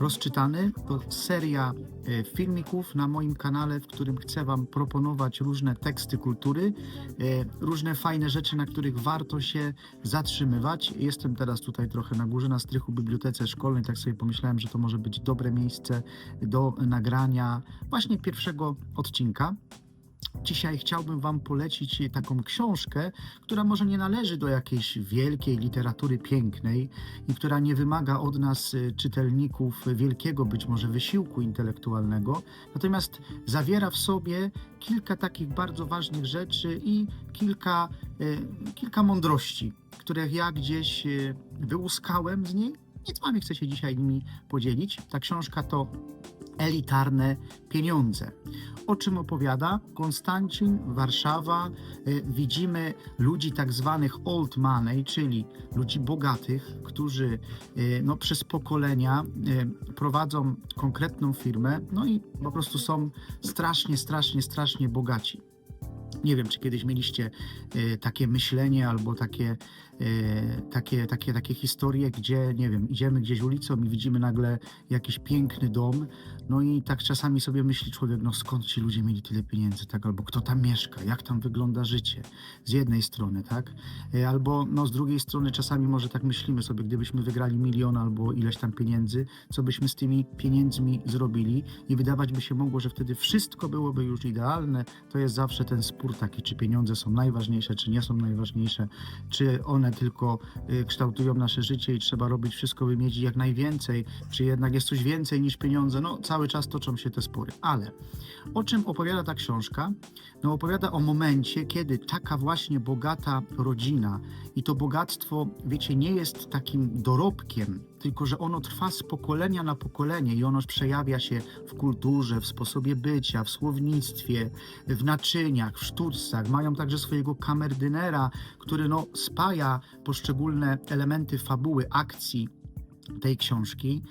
Rozczytany to seria e, filmików na moim kanale, w którym chcę Wam proponować różne teksty kultury, e, różne fajne rzeczy, na których warto się zatrzymywać. Jestem teraz tutaj trochę na górze, na strychu bibliotece szkolnej, tak sobie pomyślałem, że to może być dobre miejsce do nagrania właśnie pierwszego odcinka. Dzisiaj chciałbym Wam polecić taką książkę, która może nie należy do jakiejś wielkiej literatury pięknej i która nie wymaga od nas, y, czytelników, wielkiego być może wysiłku intelektualnego, natomiast zawiera w sobie kilka takich bardzo ważnych rzeczy i kilka, y, kilka mądrości, których ja gdzieś y, wyłuskałem z niej i z Wami chcę się dzisiaj nimi podzielić. Ta książka to Elitarne Pieniądze. O czym opowiada? Konstancin, Warszawa. Y, Widzimy ludzi tak zwanych old money, czyli ludzi bogatych, którzy y, no, przez pokolenia y, prowadzą konkretną firmę, no i po prostu są strasznie, strasznie, strasznie bogaci. Nie wiem, czy kiedyś mieliście y, takie myślenie albo takie, y, takie, takie, takie historie, gdzie, nie wiem, idziemy gdzieś ulicą i widzimy nagle jakiś piękny dom, no i tak czasami sobie myśli człowiek, no skąd ci ludzie mieli tyle pieniędzy, tak, albo kto tam mieszka, jak tam wygląda życie, z jednej strony, tak, Y, albo no z drugiej strony czasami może tak myślimy sobie, gdybyśmy wygrali milion albo ileś tam pieniędzy, co byśmy z tymi pieniędzmi zrobili? I wydawać by się mogło, że wtedy wszystko byłoby już idealne, to jest zawsze ten spór taki, czy pieniądze są najważniejsze, czy nie są najważniejsze, czy one tylko y, kształtują nasze życie i trzeba robić wszystko, by mieć jak najwięcej, czy jednak jest coś więcej niż pieniądze. No, cały czas toczą się te spory. Ale o czym opowiada ta książka? No, opowiada o momencie, kiedy taka właśnie bogata rodzina i to bogactwo, wiecie, nie jest takim dorobkiem, tylko że ono trwa z pokolenia na pokolenie i ono przejawia się w kulturze, w sposobie bycia, w słownictwie, w naczyniach, w sztuczcach. Mają także swojego kamerdynera, który no, spaja poszczególne elementy fabuły, akcji tej książki.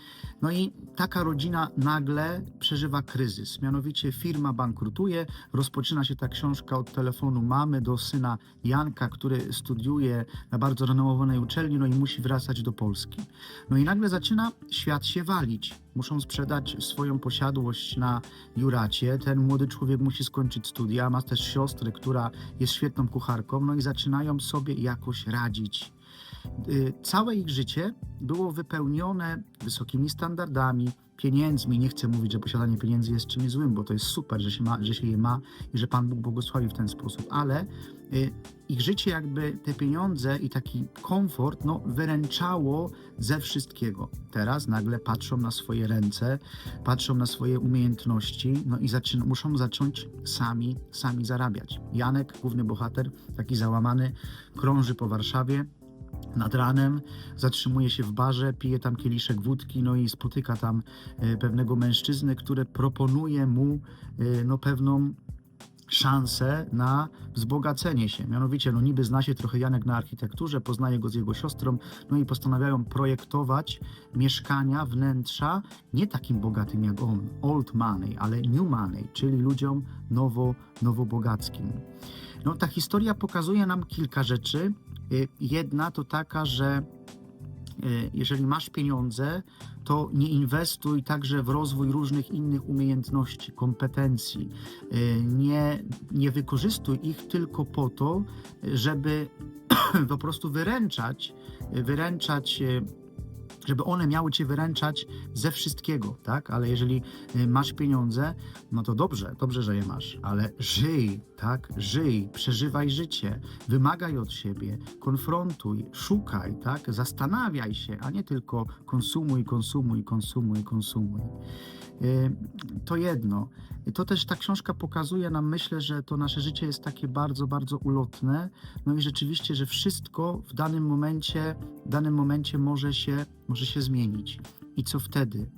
No i taka rodzina nagle przeżywa kryzys. Mianowicie firma bankrutuje, rozpoczyna się ta książka od telefonu mamy do syna Janka, który studiuje na bardzo renomowanej uczelni, no i musi wracać do Polski. No i nagle zaczyna świat się walić. Muszą sprzedać swoją posiadłość na Juracie. Ten młody człowiek musi skończyć studia, ma też siostrę, która jest świetną kucharką, no i zaczynają sobie jakoś radzić. Y, Całe ich życie było wypełnione wysokimi standardami, pieniędzmi. Nie chcę mówić, że posiadanie pieniędzy jest czymś złym, bo to jest super, że się, ma, że się je ma i że Pan Bóg błogosławi w ten sposób, ale y, ich życie, jakby te pieniądze i taki komfort, no, wyręczało ze wszystkiego. Teraz nagle patrzą na swoje ręce, patrzą na swoje umiejętności, no i zaczyn- muszą zacząć sami, sami zarabiać. Janek, główny bohater, taki załamany, krąży po Warszawie, nad ranem, zatrzymuje się w barze, pije tam kieliszek wódki, no i spotyka tam e, pewnego mężczyznę, który proponuje mu e, no, pewną szansę na wzbogacenie się. Mianowicie, no niby zna się trochę Janek na architekturze, poznaje go z jego siostrą, no i postanawiają projektować mieszkania, wnętrza, nie takim bogatym jak on, old money, ale new money, czyli ludziom nowo, nowobogackim. No, ta historia pokazuje nam kilka rzeczy. Y, Jedna to taka, że y, jeżeli masz pieniądze, to nie inwestuj także w rozwój różnych innych umiejętności, kompetencji. Y, Nie, nie wykorzystuj ich tylko po to, żeby po prostu wyręczać, wyręczać żeby one miały cię wyręczać ze wszystkiego, tak? Ale jeżeli y, masz pieniądze, no to dobrze, dobrze, że je masz, ale żyj, tak? Żyj, przeżywaj życie, wymagaj od siebie, konfrontuj, szukaj, tak? Zastanawiaj się, a nie tylko konsumuj, konsumuj, konsumuj, konsumuj. Y, To jedno. To też ta książka pokazuje nam, myślę, że to nasze życie jest takie bardzo, bardzo ulotne. No i rzeczywiście, że wszystko w danym momencie, w danym momencie może się, może się zmienić. I co wtedy?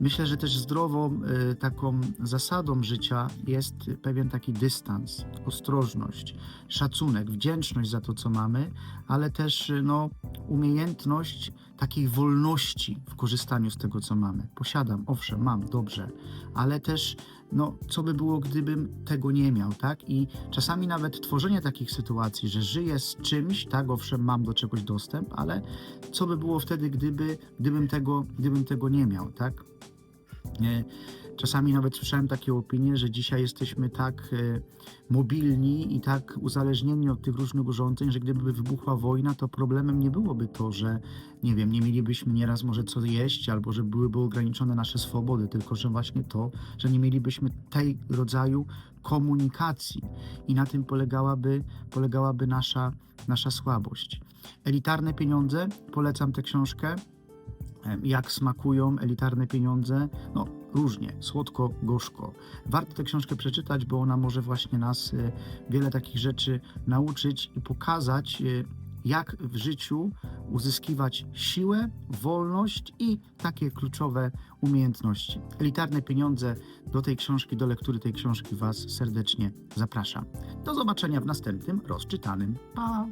Myślę, że też zdrową y, taką zasadą życia jest pewien taki dystans, ostrożność, szacunek, wdzięczność za to, co mamy, ale też y, no, umiejętność takiej wolności w korzystaniu z tego, co mamy. Posiadam, owszem, mam, dobrze, ale też, no, co by było, gdybym tego nie miał, tak? I czasami nawet tworzenie takich sytuacji, że żyję z czymś, tak, owszem, mam do czegoś dostęp, ale co by było wtedy, gdyby, gdybym, tego, gdybym tego nie miał, tak? E, Czasami nawet słyszałem takie opinie, że dzisiaj jesteśmy tak e, mobilni i tak uzależnieni od tych różnych urządzeń, że gdyby wybuchła wojna, to problemem nie byłoby to, że nie wiem, nie mielibyśmy nieraz może co jeść, albo że byłyby ograniczone nasze swobody, tylko że właśnie to, że nie mielibyśmy tej rodzaju komunikacji i na tym polegałaby, polegałaby nasza, nasza słabość. Elitarne pieniądze, polecam tę książkę. Jak smakują elitarne pieniądze? No, różnie, słodko, gorzko. Warto tę książkę przeczytać, bo ona może właśnie nas e, wiele takich rzeczy nauczyć i pokazać, e, jak w życiu uzyskiwać siłę, wolność i takie kluczowe umiejętności. Elitarne pieniądze do tej książki, do lektury tej książki Was serdecznie zapraszam. Do zobaczenia w następnym rozczytanym. Pa!